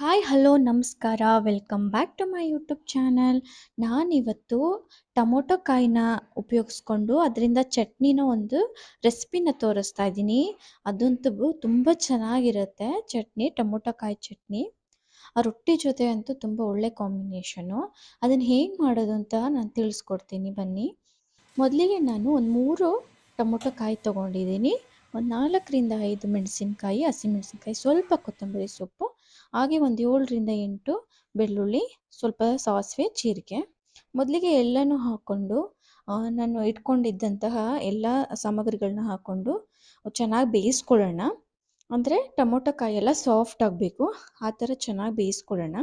Hi, hello, ನಮಸ್ಕಾರ. Welcome back to my YouTube channel. ನಾನಿವತ್ತು tomato ಕಾಯಿನ ಉಪಯೋಗಿಸ್ಕೊಂಡು ಅದರಿಂದ ಚಟ್ನಿನ ಒಂದು ರೆಸಿಪಿನ ತೋರಿಸ್ತಾ ಇದ್ದೀನಿ. ಅದಂತೂ ತುಂಬ ಚೆನ್ನಾಗಿರುತ್ತೆ ಚಟ್ನಿ, ಟೊಮೊಟೊ ಕಾಯಿ ಚಟ್ನಿ. ಆ ರೊಟ್ಟಿ ಜೊತೆ ಅಂತೂ ತುಂಬ ಒಳ್ಳೆ ಕಾಂಬಿನೇಷನು. ಅದನ್ನು ಹೇಗೆ ಮಾಡೋದು ಅಂತ ನಾನು ತಿಳಿಸ್ಕೊಡ್ತೀನಿ. ಬನ್ನಿ. ಮೊದಲಿಗೆ ನಾನು ಒಂದು ಮೂರು ಟೊಮೊಟೊ ಕಾಯಿ ತೊಗೊಂಡಿದ್ದೀನಿ. ಒಂದು ನಾಲ್ಕರಿಂದ ಐದು ಮೆಣಸಿನ್ಕಾಯಿ ಹಸಿಮೆಣಸಿನ್ಕಾಯಿ ಸ್ವಲ್ಪ ಕೊತ್ತಂಬರಿ ಸೊಪ್ಪು ಹಾಗೆ ಒಂದು ಏಳರಿಂದ ಎಂಟು ಬೆಳ್ಳುಳ್ಳಿ, ಸ್ವಲ್ಪ ಸಾಸಿವೆ, ಜೀರಿಗೆ. ಮೊದಲಿಗೆ ಎಲ್ಲನೂ ಹಾಕ್ಕೊಂಡು ನಾನು ಇಟ್ಕೊಂಡಿದ್ದಂತಹ ಎಲ್ಲ ಸಾಮಗ್ರಿಗಳನ್ನ ಹಾಕ್ಕೊಂಡು ಚೆನ್ನಾಗಿ ಬೇಯಿಸ್ಕೊಳ್ಳೋಣ. ಅಂದರೆ ಟೊಮೊಟೊ ಕಾಯಿ ಎಲ್ಲ ಸಾಫ್ಟ್ ಆಗಬೇಕು, ಆ ಥರ ಚೆನ್ನಾಗಿ ಬೇಯಿಸ್ಕೊಳ್ಳೋಣ.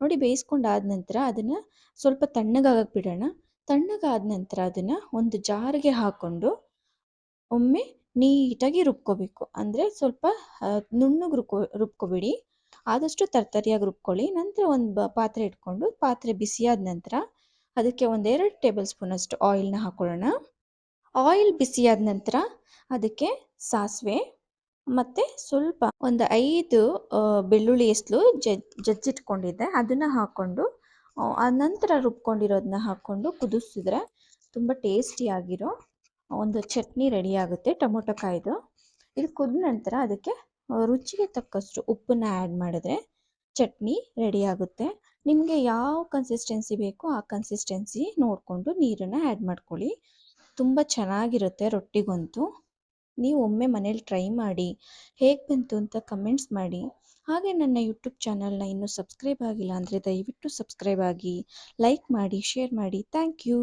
ನೋಡಿ, ಬೇಯಿಸ್ಕೊಂಡಾದ ನಂತರ ಅದನ್ನು ಸ್ವಲ್ಪ ತಣ್ಣಗಾಗಕ್ಕೆ ಬಿಡೋಣ. ತಣ್ಣಗಾದ ನಂತರ ಅದನ್ನು ಒಂದು ಜಾರಿಗೆ ಹಾಕ್ಕೊಂಡು ಒಮ್ಮೆ ನೀಟಾಗಿ ರುಬ್ಕೋಬೇಕು. ಅಂದರೆ ಸ್ವಲ್ಪ ನುಣ್ಣಗೆ ರುಬ್ಕೊ, ರುಬ್ಕೊಬೇಡಿ. ಆದಷ್ಟು ತರ್ತರಿಯಾಗಿ ರುಬ್ಕೊಳ್ಳಿ. ನಂತರ ಒಂದು ಪಾತ್ರೆ ಇಟ್ಕೊಂಡು ಪಾತ್ರೆ ಬಿಸಿಯಾದ ನಂತರ ಅದಕ್ಕೆ ಒಂದೆರಡು ಟೇಬಲ್ ಸ್ಪೂನಷ್ಟು ಆಯಿಲ್ನ ಹಾಕೊಳ್ಳೋಣ. ಆಯಿಲ್ ಬಿಸಿಯಾದ ನಂತರ ಅದಕ್ಕೆ ಸಾಸಿವೆ ಮತ್ತು ಸ್ವಲ್ಪ ಒಂದು ಐದು ಬೆಳ್ಳುಳ್ಳಿ ಎಸ್ಲು ಜಜ್ ಜಜ್ಜಿಟ್ಕೊಂಡಿದ್ದೆ. ಅದನ್ನು ಹಾಕ್ಕೊಂಡು ಆ, ನಂತರ ರುಬ್ಕೊಂಡಿರೋದನ್ನ ಹಾಕ್ಕೊಂಡು ಕುದಿಸಿದ್ರೆ ತುಂಬ ಟೇಸ್ಟಿಯಾಗಿರೋ ಒಂದು ಚಟ್ನಿ ರೆಡಿ ಆಗುತ್ತೆ ಟೊಮೊಟೊ ಕಾಯ್ದು. ಇದು ಕುದ ನಂತರ ಅದಕ್ಕೆ ರುಚಿಗೆ ತಕ್ಕಷ್ಟು ಉಪ್ಪನ್ನ ಆ್ಯಡ್ ಮಾಡಿದ್ರೆ ಚಟ್ನಿ ರೆಡಿ ಆಗುತ್ತೆ. ನಿಮಗೆ ಯಾವ ಕನ್ಸಿಸ್ಟೆನ್ಸಿ ಬೇಕೋ ಆ ಕನ್ಸಿಸ್ಟೆನ್ಸಿ ನೋಡಿಕೊಂಡು ನೀರನ್ನು ಆ್ಯಡ್ ಮಾಡ್ಕೊಳ್ಳಿ. ತುಂಬ ಚೆನ್ನಾಗಿರುತ್ತೆ ರೊಟ್ಟಿಗಂತೂ. ನೀವು ಒಮ್ಮೆ ಮನೇಲಿ ಟ್ರೈ ಮಾಡಿ, ಹೇಗೆ ಬಂತು ಅಂತ ಕಮೆಂಟ್ಸ್ ಮಾಡಿ. ಹಾಗೆ ನನ್ನ ಯೂಟ್ಯೂಬ್ ಚಾನಲ್ನ ಇನ್ನೂ ಸಬ್ಸ್ಕ್ರೈಬ್ ಆಗಿಲ್ಲ ಅಂದರೆ ದಯವಿಟ್ಟು ಸಬ್ಸ್ಕ್ರೈಬ್ ಆಗಿ ಲೈಕ್ ಮಾಡಿ ಶೇರ್ ಮಾಡಿ. Thank you